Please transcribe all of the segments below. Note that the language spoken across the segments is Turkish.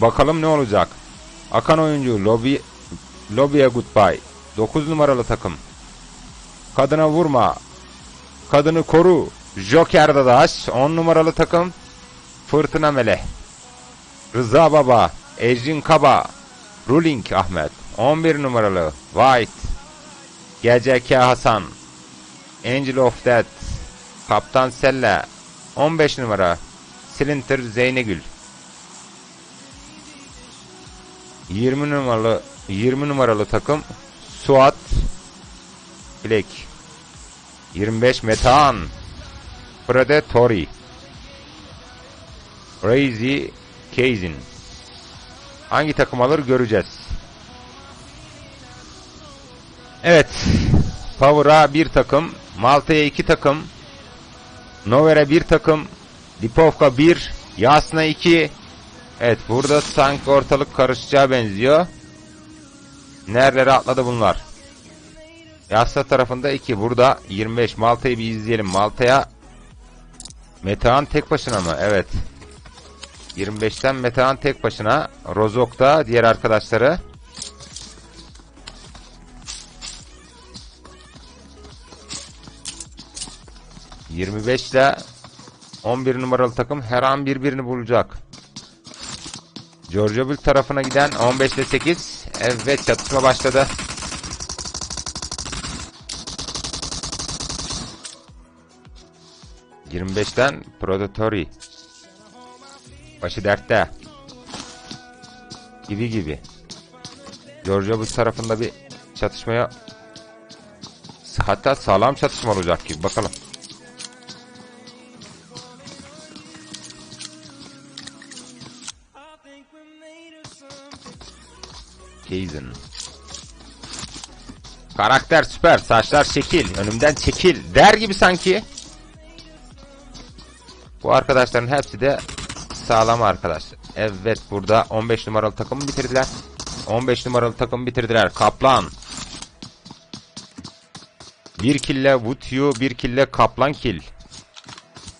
Bakalım ne olacak. Akan oyuncu Lobby Lobby'e goodbye. 9 numaralı takım. Kadına vurma. Kadını koru. Joker Dadaş 10 numaralı takım. Fırtına Meleh. Rıza Baba. Ecrin Kaba. Ruling Ahmet. 11 numaralı. White. GCK Hasan. Angel of Death. Kaptan Selle. 15 numara. Silinter Zeynegül. 20 numaralı 20 numaralı takım Suat Black 25 Metehan Predatory Crazy Kazin Hangi takım alır göreceğiz. Evet. Power'a bir takım, Malta'ya iki takım, Nover'e bir takım, Lipovka bir, Yasna iki. Evet burada sanki ortalık karışacağı benziyor. Nerelere atladı bunlar? Yasna tarafında 2. Burada 25. Malta'yı bir izleyelim. Malta'ya Metehan tek başına mı? Evet. 25'ten Metehan tek başına. Rozok'ta diğer arkadaşları. ...25 ile 11 numaralı takım her an birbirini bulacak. Georgia Bull tarafına giden 15 ile 8. Evet çatışma başladı. ...25'ten Predatory. Başı dertte. Gibi gibi. Georgia Bull tarafında bir çatışmaya... Hatta sağlam çatışma olacak gibi bakalım. Kaizen. Karakter süper. Saçlar şekil. Önümden çekil. Der gibi sanki. Bu arkadaşların hepsi de sağlam arkadaşlar. Evet burada 15 numaralı takımı bitirdiler. 15 numaralı takımı bitirdiler. Kaplan. Bir kille Wutyu, bir kille Kaplan kill.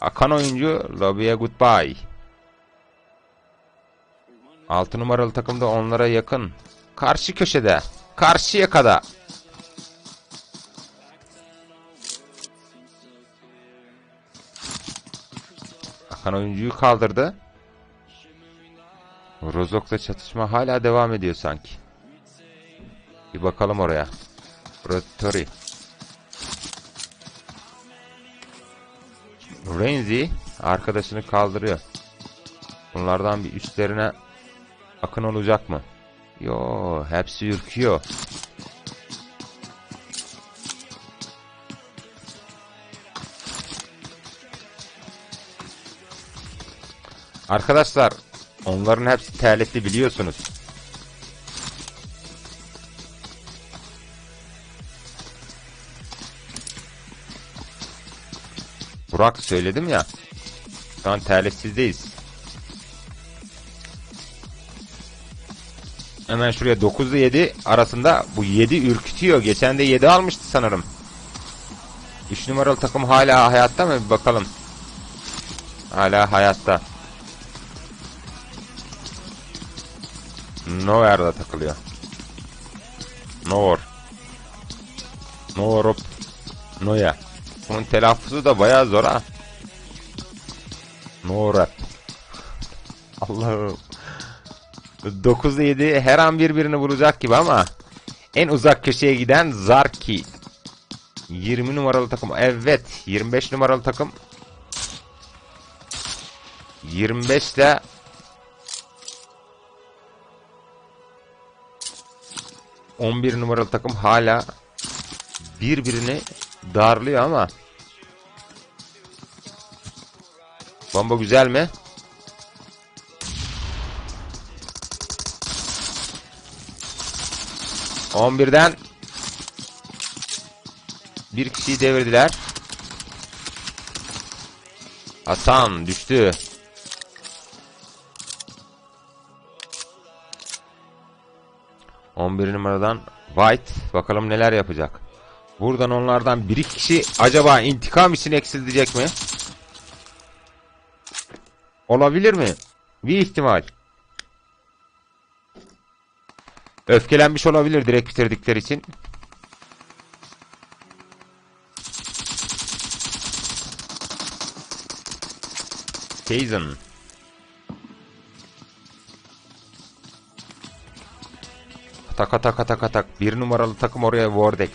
Akan oyuncu Lobby'e goodbye. 6 numaralı takım da onlara yakın. Karşı köşede. Karşı yakada. Akan oyuncuyu kaldırdı. Rozok'la çatışma hala devam ediyor sanki. Bir bakalım oraya. Rotori. Renzi arkadaşını kaldırıyor. Bunlardan bir üstlerine akın olacak mı? Yo, hepsi ürküyor. Arkadaşlar, onların hepsi terletli biliyorsunuz. Burak söyledim ya. Şu an terletsizdeyiz. Hemen şuraya 9 ile 7 arasında bu 7 ürkütüyor. Geçen de 7 almıştı sanırım. 3 numaralı takım hala hayatta mı? Bir bakalım. Hala hayatta. Nowhere'da takılıyor. Nowhere. Nowhere. Noya. Bunun telaffuzu da bayağı zor ha. Nowhere. Allah'ım. 9 ile 7 her an birbirini vuracak gibi ama en uzak köşeye giden Zarki. 20 numaralı takım. Evet 25 numaralı takım. 25 ile On bir numaralı takım hala birbirini darlıyor ama Bomba güzel mi? 11'den bir kişiyi devirdiler. Hasan düştü. On bir numaradan White bakalım neler yapacak. Buradan onlardan bir kişi acaba intikam için eksilecek mi? Olabilir mi? Bir ihtimal. Öfkelenmiş olabilir direkt bitirdikleri için. Kaizen. Tak tak tak tak. Bir numaralı takım oraya Vortex.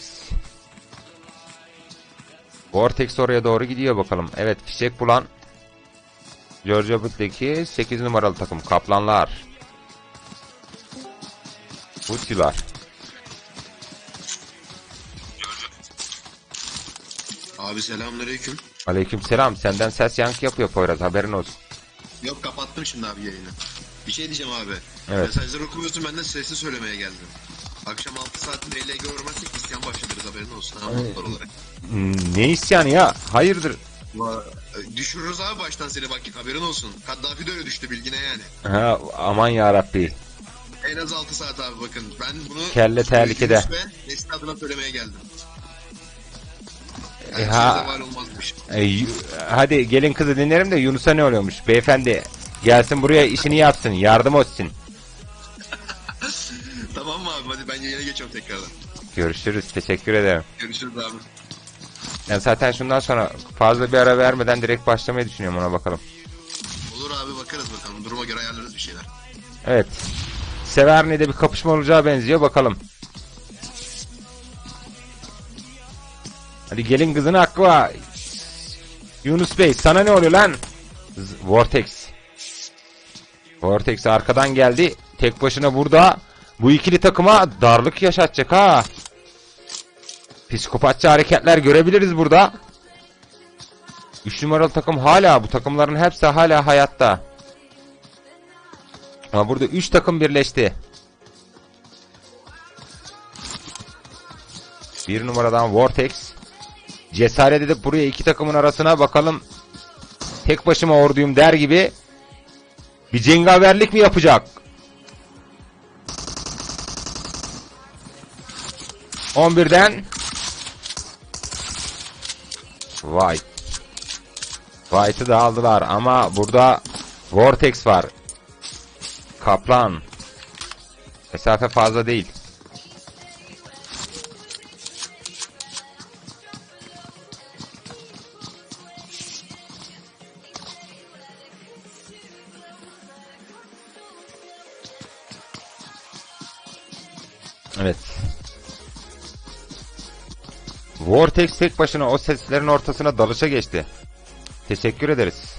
Vortex oraya doğru gidiyor bakalım. Evet fişek bulan Georgia Bull'deki 8 numaralı takım Kaplanlar. Butçular. Abi selamünaleyküm. Aleykümselam. Senden ses yankı yapıyor Poyraz. Haberin olsun. Yok kapattım şimdi abi yayını. Bir şey diyeceğim abi. Evet. Mesajları okumuyorsun ben de sesli söylemeye geldim. Akşam 6 saatinde LG görmezsek isyan başlatırız haberin olsun. Olarak. Hmm, Ne isyanı ya? Hayırdır? Va- Düşürürüz abi baştan seni bak haberin olsun. Kaddafi de öyle düştü bilgine yani. Ha, aman ya Rabbi. En az 6 saat abi bakın. Ben bunu Kelle tehlikede. Ve Nesli adına söylemeye geldim. E, Yani ha- zeval olmazmış. E, hadi gelin kızı dinlerim de Yunus'a ne oluyormuş? Beyefendi gelsin buraya işini yapsın. Yardım etsin. tamam mı abi hadi ben yayına geçiyorum tekrardan. Görüşürüz. Teşekkür ederim. Görüşürüz abi. Ben zaten şundan sonra fazla bir ara vermeden direkt başlamayı düşünüyorum ona bakalım. Olur abi bakarız bakalım. Duruma göre ayarlarız bir şeyler. Evet. Severni'de bir kapışma olacağı benziyor bakalım. Hadi gelin kızın var. Yunus Bey sana ne oluyor lan? Vortex. Vortex arkadan geldi. Tek başına burada. Bu ikili takıma darlık yaşatacak ha. Psikopatça hareketler görebiliriz burada. 3 numaralı takım hala bu takımların hepsi hala hayatta. Ama burada 3 takım birleşti. Bir numaradan Vortex. Cesaret edip buraya iki takımın arasına bakalım. Tek başıma orduyum der gibi. Bir cengaverlik mi yapacak? 11'den White. White'ı da aldılar ama burada Vortex var. Kaplan. Mesafe fazla değil. Evet. Vortex tek başına o seslerin ortasına dalışa geçti. Teşekkür ederiz.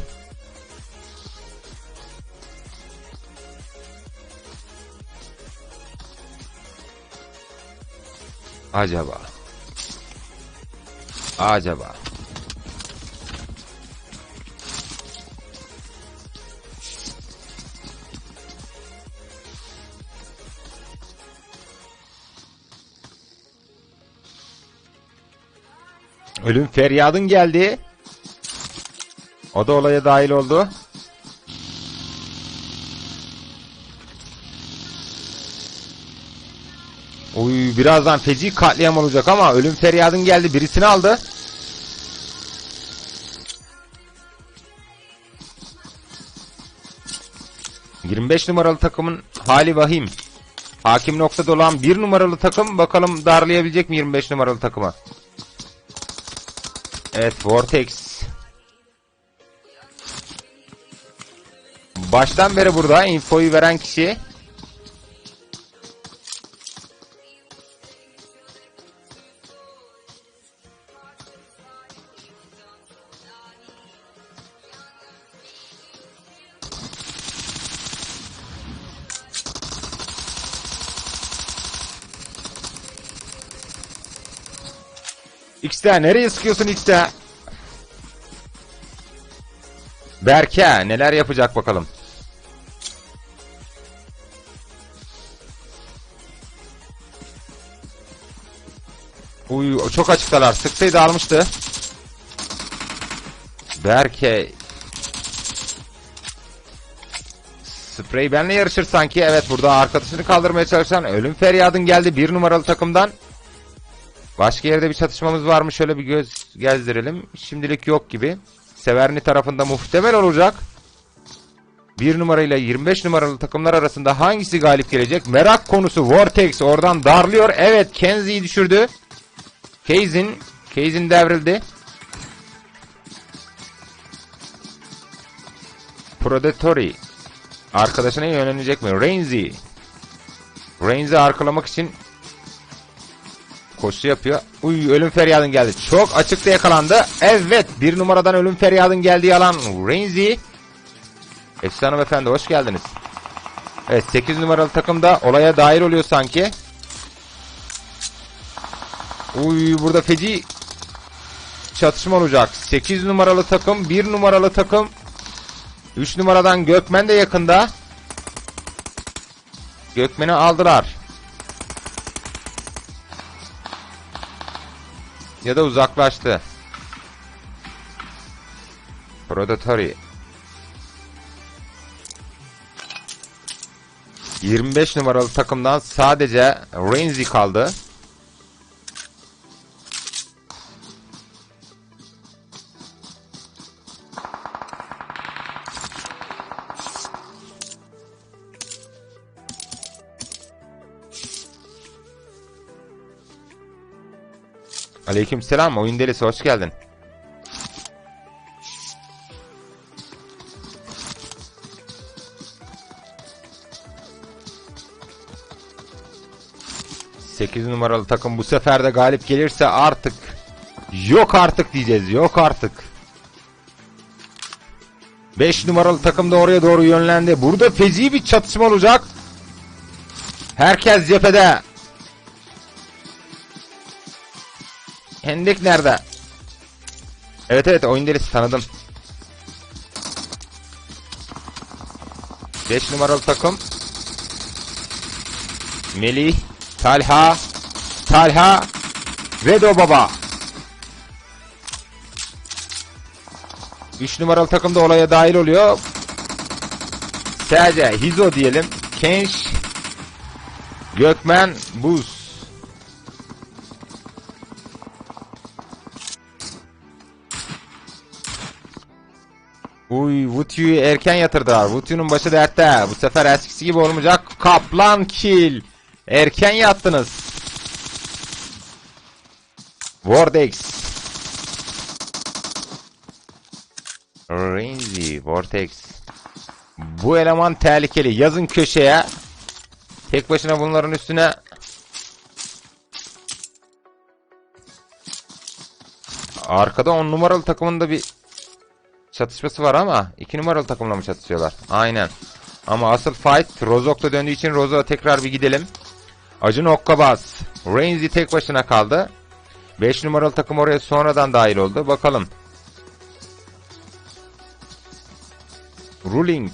Acaba. Acaba. Ölüm feryadın geldi. O da olaya dahil oldu. Uy birazdan feci katliam olacak ama ölüm feryadın geldi. Birisini aldı. ...25 numaralı takımın hali vahim. Hakim noktada olan bir numaralı takım bakalım darlayabilecek mi 25 numaralı takıma? Evet Vortex. Baştan beri burada infoyu veren kişi. X'te nereye sıkıyorsun X'te? Berke neler yapacak bakalım. Uy çok açıktalar. Sıksaydı almıştı. Berke Sprey benle yarışır sanki. Evet burada arkadaşını kaldırmaya çalışan ölüm feryadın geldi bir numaralı takımdan. Başka yerde bir çatışmamız var mı? Şöyle bir göz gezdirelim. Şimdilik yok gibi. Severni tarafında muhtemel olacak. 1 numarayla 25 numaralı takımlar arasında hangisi galip gelecek? Merak konusu Vortex oradan darlıyor. Evet Kenzie'yi düşürdü. Keyzin, Keyzin devrildi. Predatory arkadaşına yönelecek mi? Rainzy. Rainzy arkalamak için koşu yapıyor. Uy ölüm feryadın geldi. Çok açıkta yakalandı. Evet bir numaradan ölüm feryadın geldiği alan Rainzy. Efsane hanımefendi hoş geldiniz. Evet 8 numaralı takım da olaya dahil oluyor sanki. Uy burada feci çatışma olacak. 8 numaralı takım 1 numaralı takım 3 numaradan Gökmen de yakında. Gökmen'i aldılar. Ya da uzaklaştı. Predatory. 25 numaralı takımdan sadece Renzi kaldı. Aleykümselam oyun delisi hoş geldin. Sekiz numaralı takım bu sefer de galip gelirse artık yok artık diyeceğiz yok artık. 5 numaralı takım da oraya doğru yönlendi. Burada feci bir çatışma olacak. Herkes cephede. Hendek nerede? Evet evet oyun delisi tanıdım. 5 numaralı takım. Melih, Talha, Talha, Vedo Baba. 3 numaralı takım da olaya dahil oluyor. Sadece Hizo diyelim. Kenş, Gökmen, Buz. Uy Vutyu'yu erken yatırdılar. Vutyu'nun başı dertte. Bu sefer eskisi gibi olmayacak. Kaplan kill. Erken yattınız. Vortex. Renzi, Vortex. Bu eleman tehlikeli. Yazın köşeye. Tek başına bunların üstüne Arkada 10 numaralı takımında bir çatışması var ama 2 numaralı takımla mı çatışıyorlar? Aynen. Ama asıl fight Rozok'ta döndüğü için Rozok'a tekrar bir gidelim. Acun Okkabaz. Renzi tek başına kaldı. 5 numaralı takım oraya sonradan dahil oldu. Bakalım. Ruling.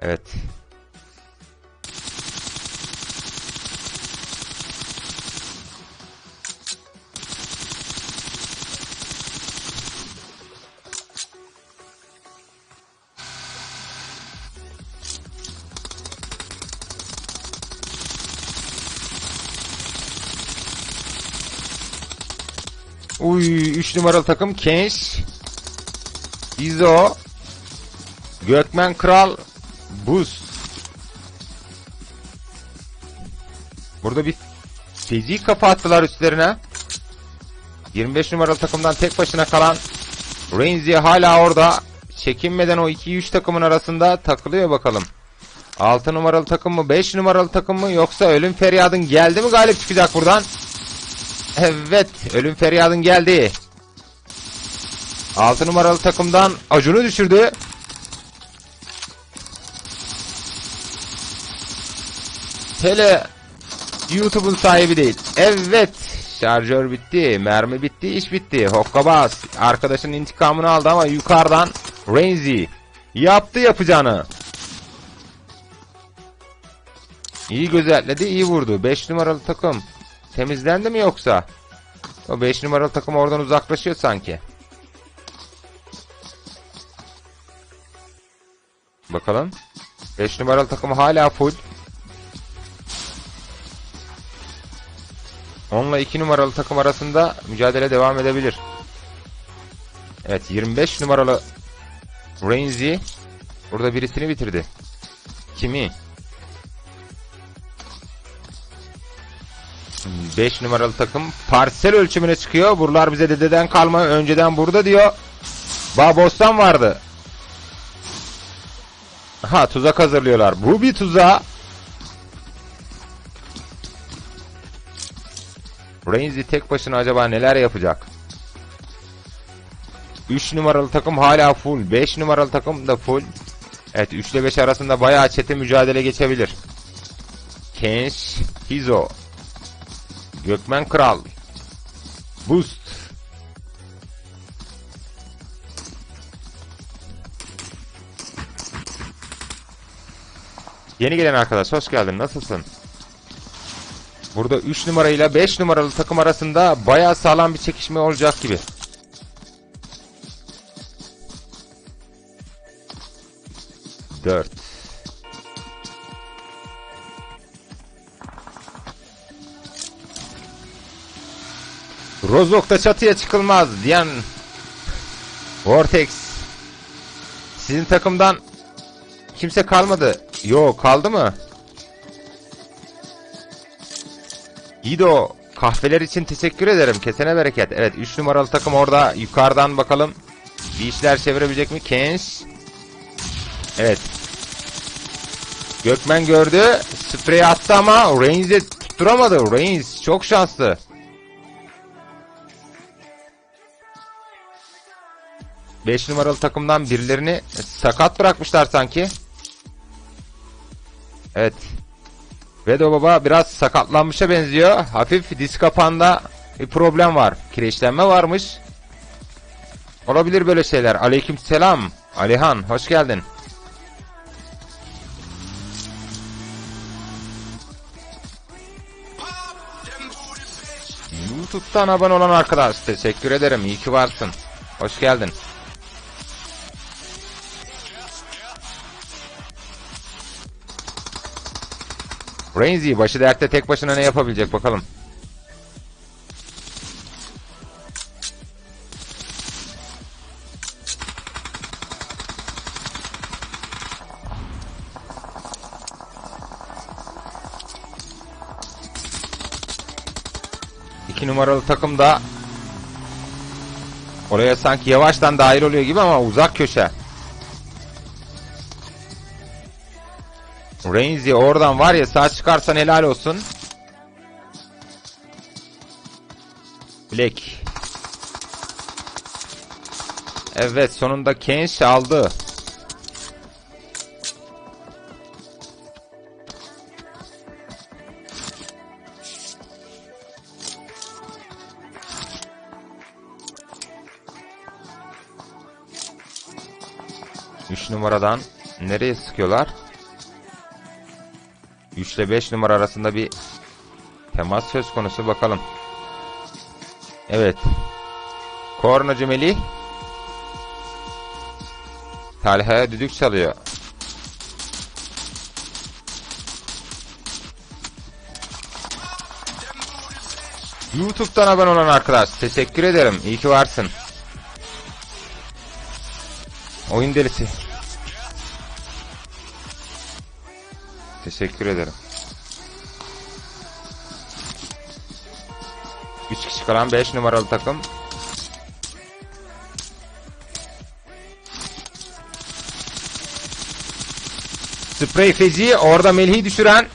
Evet. Uy 3 numaralı takım Kenş. İzo. Gökmen Kral. Buz. Burada bir feci kafa attılar üstlerine. 25 numaralı takımdan tek başına kalan Renzi hala orada. Çekinmeden o 2-3 takımın arasında takılıyor bakalım. 6 numaralı takım mı 5 numaralı takım mı yoksa ölüm feryadın geldi mi galip çıkacak buradan? Evet, ölüm feryadın geldi. 6 numaralı takımdan Acun'u düşürdü. Hele YouTube'un sahibi değil. Evet, şarjör bitti, mermi bitti, iş bitti. Hokkabaz arkadaşının intikamını aldı ama yukarıdan Renzi yaptı yapacağını. İyi gözetledi, iyi vurdu. 5 numaralı takım. Temizlendi mi yoksa? O 5 numaralı takım oradan uzaklaşıyor sanki. Bakalım. 5 numaralı takım hala full. Onunla 2 numaralı takım arasında mücadele devam edebilir. Evet 25 numaralı Rainsy burada birisini bitirdi. Kimi? 5 numaralı takım parsel ölçümüne çıkıyor. Buralar bize dededen kalma önceden burada diyor. Babostan vardı. Ha tuzak hazırlıyorlar. Bu bir tuzağa. Rainsy tek başına acaba neler yapacak? 3 numaralı takım hala full. 5 numaralı takım da full. Evet 3 ile 5 arasında bayağı çete mücadele geçebilir. Kenş Hizo. Gökmen Kral. Boost. Yeni gelen arkadaş hoş geldin. Nasılsın? Burada 3 numarayla 5 numaralı takım arasında bayağı sağlam bir çekişme olacak gibi. Rozok'ta çatıya çıkılmaz diyen Vortex. Sizin takımdan kimse kalmadı. Yo kaldı mı? Guido kahveler için teşekkür ederim. Kesene bereket. Evet 3 numaralı takım orada yukarıdan bakalım. Bir işler çevirebilecek mi? Kens. Evet. Gökmen gördü. Sprey attı ama Reigns'e tutturamadı. Reigns çok şanslı. Beş numaralı takımdan birilerini sakat bırakmışlar sanki. Evet. Vedo Baba biraz sakatlanmışa benziyor. Hafif diz kapağında bir problem var. Kireçlenme varmış. Olabilir böyle şeyler. Aleyküm selam. Alihan hoş geldin. YouTube'dan abone olan arkadaş teşekkür ederim. İyi ki varsın. Hoş geldin. Rainsy başı dertte tek başına ne yapabilecek bakalım. İki numaralı takım da oraya sanki yavaştan dahil oluyor gibi ama uzak köşe. Rainsy oradan var ya sağ çıkarsan helal olsun. Black. Evet sonunda Kensh aldı. Üç numaradan nereye sıkıyorlar? 3 ile 5 numara arasında bir temas söz konusu bakalım. Evet. Kornacı Melih Talha'ya düdük çalıyor. YouTube'dan abone olan arkadaş teşekkür ederim. İyi ki varsın. Oyun delisi. Teşekkür ederim. 3 kişi kalan 5 numaralı takım. Sprey feci orada Melih'i düşüren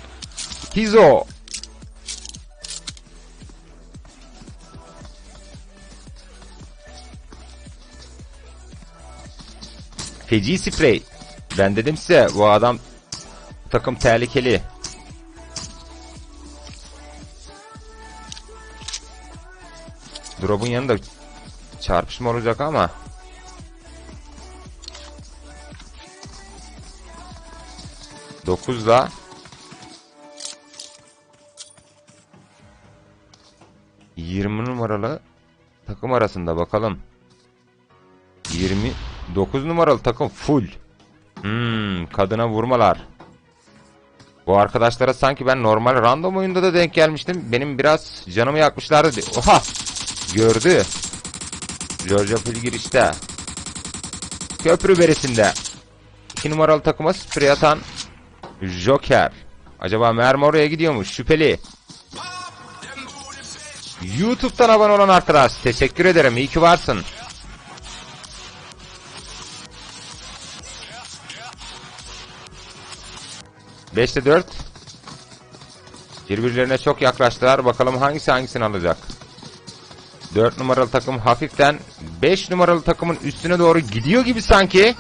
Hizo. Feci sprey. Ben dedim size bu adam takım tehlikeli. Drop'un yanında çarpışma olacak ama. Dokuzla yirmi numaralı takım arasında bakalım. 29 numaralı takım full. Hmm, kadına vurmalar. Bu arkadaşlara sanki ben normal random oyunda da denk gelmiştim. Benim biraz canımı yakmışlardı. Oha! Gördü. Georgia Pil girişte. Köprü berisinde. 2 numaralı takıma sprey atan Joker. Acaba mermi oraya gidiyormuş şüpheli. YouTube'dan abone olan arkadaş teşekkür ederim iyi ki varsın. Beşte dört. Birbirlerine çok yaklaştılar. Bakalım hangisi hangisini alacak. 4 numaralı takım hafiften 5 numaralı takımın üstüne doğru gidiyor gibi sanki.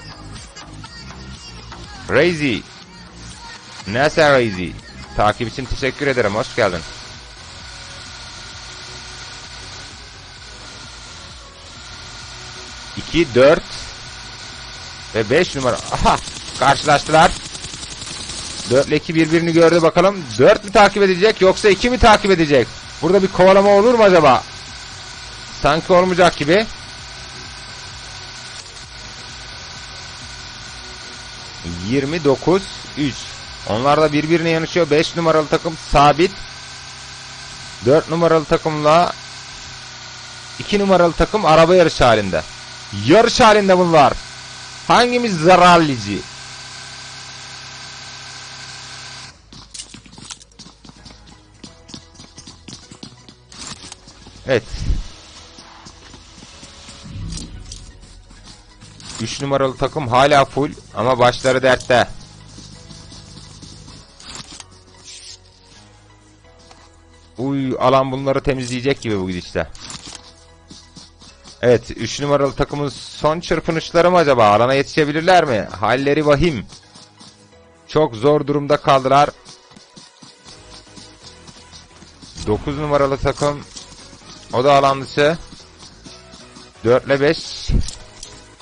Razy. Nasser Razy. Takip için teşekkür ederim. Hoş geldin. İki, dört ve beş numara. Aha! Karşılaştılar. 4 ile 2 birbirini gördü bakalım. 4 mü takip edecek yoksa 2 mi takip edecek? Burada bir kovalama olur mu acaba? Sanki olmayacak gibi. Yirmi dokuz üç. Onlar da birbirine yanışıyor. 5 numaralı takım sabit. 4 numaralı takımla 2 numaralı takım araba yarış halinde. Yarış halinde bunlar. Hangimiz zararlıcı? Evet. 3 numaralı takım hala full ama başları dertte. Uy alan bunları temizleyecek gibi bu gidişte. Evet 3 numaralı takımın son çırpınışları mı acaba? Alana yetişebilirler mi? Halleri vahim. Çok zor durumda kaldılar. 9 numaralı takım o da alan dışı. 4 ile 5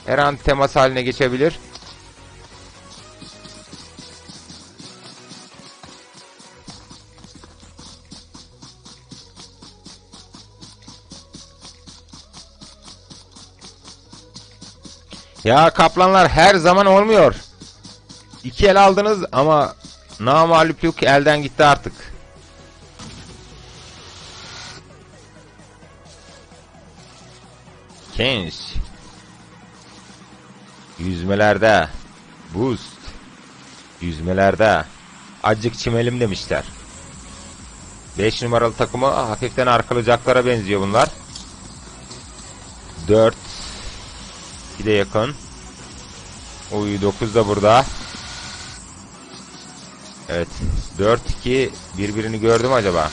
her an temas haline geçebilir. Ya kaplanlar her zaman olmuyor. İki el aldınız ama namalupluk elden gitti artık. Kenş. Yüzmelerde. Boost. Yüzmelerde. Acık çimelim demişler. 5 numaralı takımı hafiften arkalayacaklara benziyor bunlar. 4 2 de yakın. Oy 9 da burada. Evet. 4-2 birbirini gördüm acaba?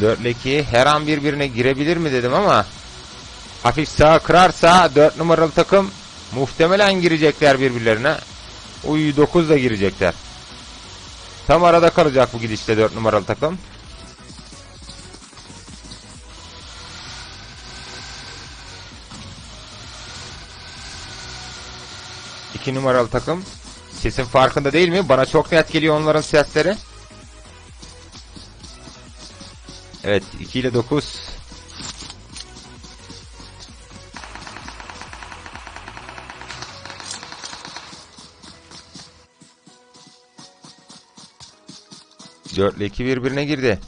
4 ile 2 her an birbirine girebilir mi dedim ama hafif sağa kırarsa 4 numaralı takım muhtemelen girecekler birbirlerine. Uy 9 da girecekler. Tam arada kalacak bu gidişte 4 numaralı takım. İki numaralı takım. Sesin farkında değil mi? Bana çok net geliyor onların sesleri. Evet 2 ile 9. Dört ile 2 birbirine girdi.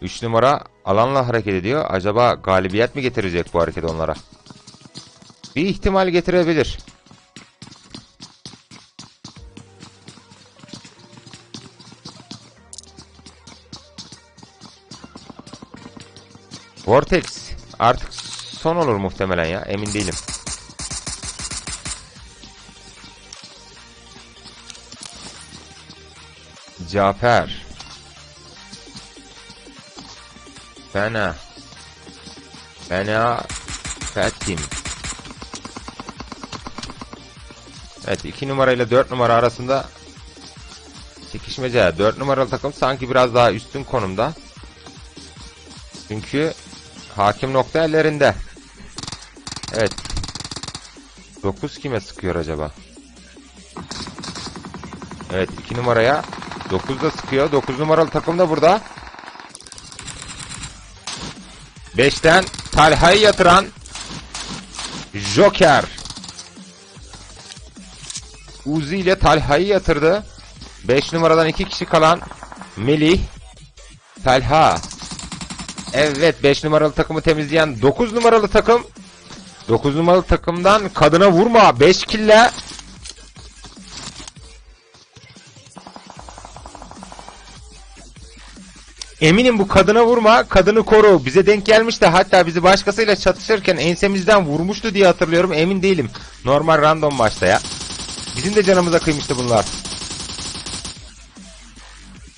3 numara alanla hareket ediyor. Acaba galibiyet mi getirecek bu hareket onlara? Bir ihtimal getirebilir. Vortex artık son olur muhtemelen ya emin değilim. Cafer. Fena. Fena. Fetim. Evet 2 numara ile 4 numara arasında çekişmece. 4 numaralı takım sanki biraz daha üstün konumda. Çünkü hakim nokta ellerinde. Evet. 9 kime sıkıyor acaba? Evet 2 numaraya 9 da sıkıyor. 9 numaralı takım da burada. 5'ten Talha'yı yatıran Joker. Uzi ile Talha'yı yatırdı. 5 numaradan 2 kişi kalan Melih Talha Evet 5 numaralı takımı temizleyen 9 numaralı takım. 9 numaralı takımdan kadına vurma 5 kille. Eminim bu kadına vurma, kadını koru. Bize denk gelmişti. Hatta bizi başkasıyla çatışırken ensemizden vurmuştu diye hatırlıyorum. Emin değilim. Normal random maçta ya. Bizim de canımıza kıymıştı bunlar.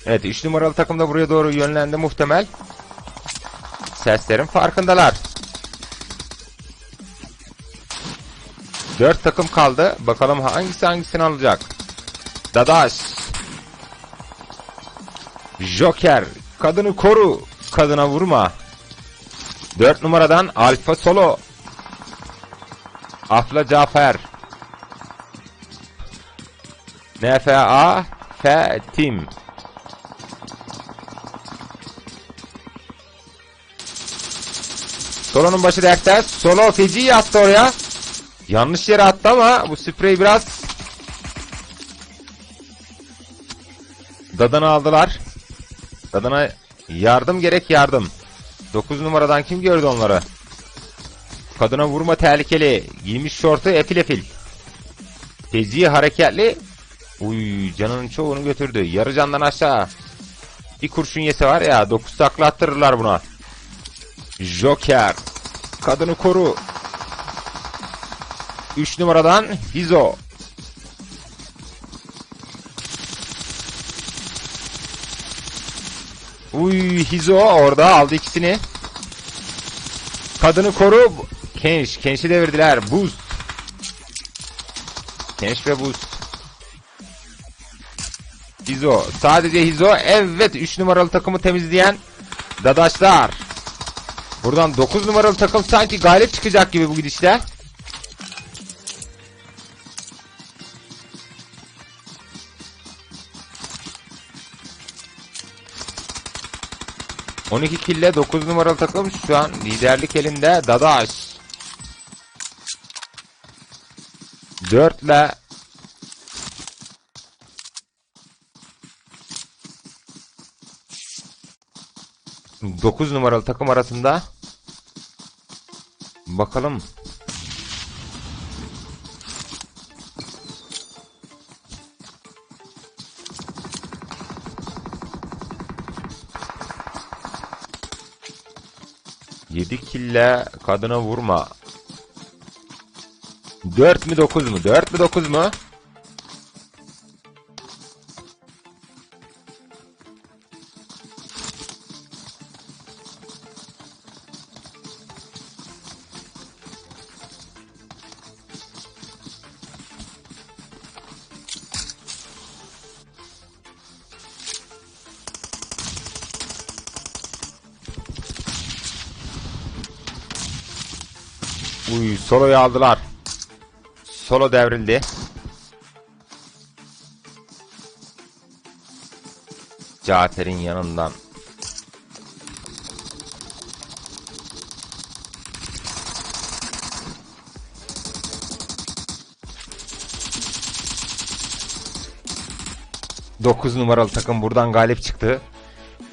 Evet 3 numaralı takım da buraya doğru yönlendi muhtemel. Seslerin farkındalar. 4 takım kaldı. Bakalım hangisi hangisini alacak. Dadaş. Joker. Kadını koru. Kadına vurma. 4 numaradan Alfa Solo. Afla Cafer. NFA F Team. Solo'nun başı dertte. Solo feci attı oraya. Yanlış yere attı ama bu sprey biraz Dadan'ı aldılar. Dadan'a yardım gerek yardım. 9 numaradan kim gördü onları? Kadına vurma tehlikeli. Giymiş şortu efil efil. Feci hareketli. Uy canının çoğunu götürdü. Yarı candan aşağı. Bir kurşun yese var ya 9 takla attırırlar buna. Joker. Kadını koru. 3 numaradan Hizo. Uy Hizo orada aldı ikisini. Kadını koru. Kenş. Kenş'i devirdiler. Boost. Kenş ve Boost. Hizo. Sadece Hizo. Evet 3 numaralı takımı temizleyen Dadaşlar. Buradan 9 numaralı takım sanki galip çıkacak gibi bu gidişler. On iki kille dokuz numaralı takım şu an liderlik elinde Dadaş. Dörtle 9 numaralı takım arasında bakalım Yedi kille kadına vurma. Dört mü dokuz mu? Dört mü dokuz mu? Soloyu aldılar. Solo devrildi. Cafer'in yanından. Dokuz numaralı takım buradan galip çıktı.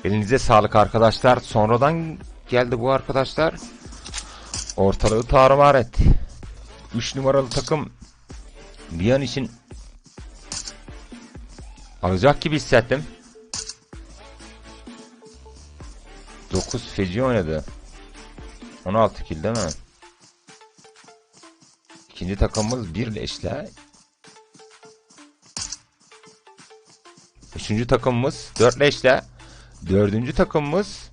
Elinize sağlık arkadaşlar. Sonradan geldi bu arkadaşlar. Ortalığı tarumar etti. 3 numaralı takım bir an için alacak gibi hissettim. 9 feci oynadı. 16 kill değil mi? İkinci takımımız bir leşle. Üçüncü takımımız 4 leşle. Dördüncü takımımız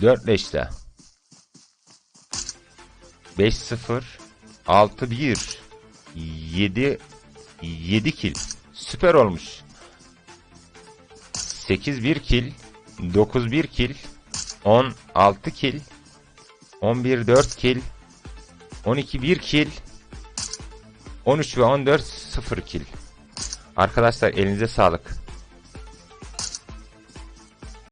4 leşle. 5-0 6-1 7 7 kill. Süper olmuş. 8-1 kill 9-1 kill 16 kill 11-4 kill 12-1 kill 13 ve 14 0 kill. Arkadaşlar elinize sağlık.